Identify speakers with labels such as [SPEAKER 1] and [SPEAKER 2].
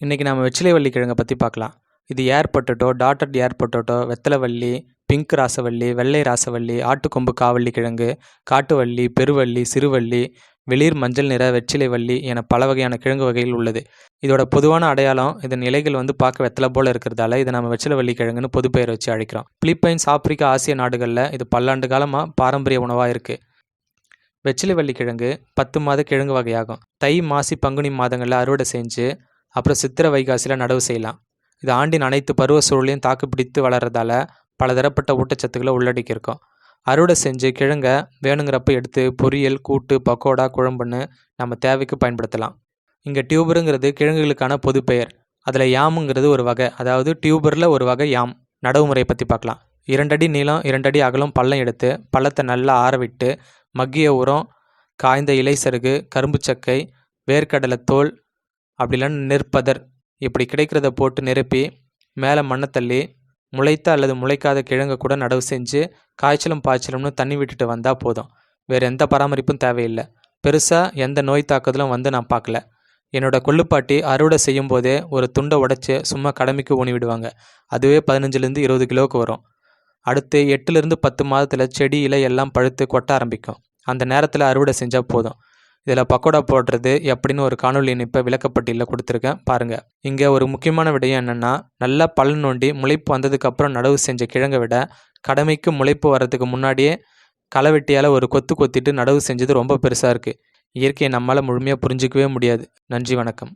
[SPEAKER 1] இன்றைக்கி நம்ம வெற்றிலைவள்ளி கிழங்கை பற்றி பார்க்கலாம். இது air potato dotted air potato வெத்தலைவள்ளி pink ராசவள்ளி வெள்ளை ராசவள்ளி ஆட்டுக்கொம்பு காவள்ளி கிழங்கு காட்டுவள்ளி பெருவள்ளி சிறுவள்ளி வெளிர் மஞ்சள் நிற வெற்றிலை வள்ளி என பல வகையான கிழங்கு வகைகள் உள்ளது. இதோட பொதுவான அடையாளம் இதன் இலைகள் வந்து பார்க்க வெத்தலை போல இருக்கிறதால இதை நம்ம வெற்றிலை வள்ளி கிழங்குன்னு பொது பெயர் வச்சு அழைக்கிறோம். பிலிப்பைன்ஸ் ஆப்பிரிக்கா ஆசிய நாடுகளில் இது பல்லாண்டு காலமாக பாரம்பரிய உணவாக இருக்குது வெற்றிலை வள்ளி கிழங்கு பத்து மாத கிழங்கு வகையாகும். தை மாசி பங்குனி மாதங்களில் அறுவடை செஞ்சு அப்புறம் சித்திரை வைகாசியில் நடவு செய்யலாம். இது ஆண்டின் அனைத்து பருவ சூழலையும் தாக்குப்பிடித்து வளர்றதால பலதரப்பட்ட ஊட்டச்சத்துக்களை உள்ளடக்கியிருக்கும். அறுவடை செஞ்சு கிழங்க வேணுங்கிறப்ப எடுத்து பொரியல் கூட்டு பக்கோடா குழம்புன்னு நம்ம தேவைக்கு பயன்படுத்தலாம். இங்கே டியூபருங்கிறது கிழங்குகளுக்கான பொது பெயர் அதில் யாமுங்கிறது ஒரு வகை. அதாவது டியூபரில் ஒரு வகை யாம். நடவு முறையை பற்றி பார்க்கலாம். இரண்டடி நீளம் இரண்டடி அகலம் பள்ளம் எடுத்து பள்ளத்தை நல்லா ஆறவிட்டு மக்கிய உரம் காய்ந்த இலை சருகு கரும்பு சக்கை வேர்க்கடலை தோல் அப்படி இல்லைன்னு நெற்பதர் இப்படி கிடைக்கிறத போட்டு நிரப்பி மேலே மண்ணை தள்ளி முளைத்த அல்லது முளைக்காத கிழங்கை கூட நடவு செஞ்சு காய்ச்சலும் பாய்ச்சலும்னு தண்ணி விட்டுட்டு வந்தால் போதும். வேறு எந்த பராமரிப்பும் தேவையில்லை. பெருசாக எந்த நோய் தாக்குதலும் வந்து நான் பார்க்கல. என்னோட கொள்ளுப்பாட்டி அறுவடை செய்யும் போதே ஒரு துண்டை உடைச்சி சும்மா கடமைக்கு ஊனி விடுவாங்க. அதுவே பதினஞ்சுலேருந்து இருபது கிலோவுக்கு வரும். அடுத்து எட்டுலேருந்து பத்து மாதத்தில் செடி இலை எல்லாம் பழுத்து கொட்ட ஆரம்பிக்கும். அந்த நேரத்தில் அறுவடை செஞ்சால் போதும். இதில் பக்கோடா போடுறது எப்படின்னு ஒரு காணொலி இணைப்பை விளக்கப்பட்டியில் கொடுத்துருக்கேன். பாருங்கள் இங்கே ஒரு முக்கியமான விடயம் என்னென்னா நல்லா பலன் நோண்டி முளைப்பு வந்ததுக்கப்புறம் நடவு செஞ்ச கிழங்கை விட கடமைக்கு முளைப்பு வர்றதுக்கு முன்னாடியே களைவெட்டியால் ஒரு கொத்து கொத்திட்டு நடவு செஞ்சது ரொம்ப பெருசாக இருக்குது இயற்கையை நம்மளால் முழுமையாக புரிஞ்சிக்கவே முடியாது. நன்றி வணக்கம்.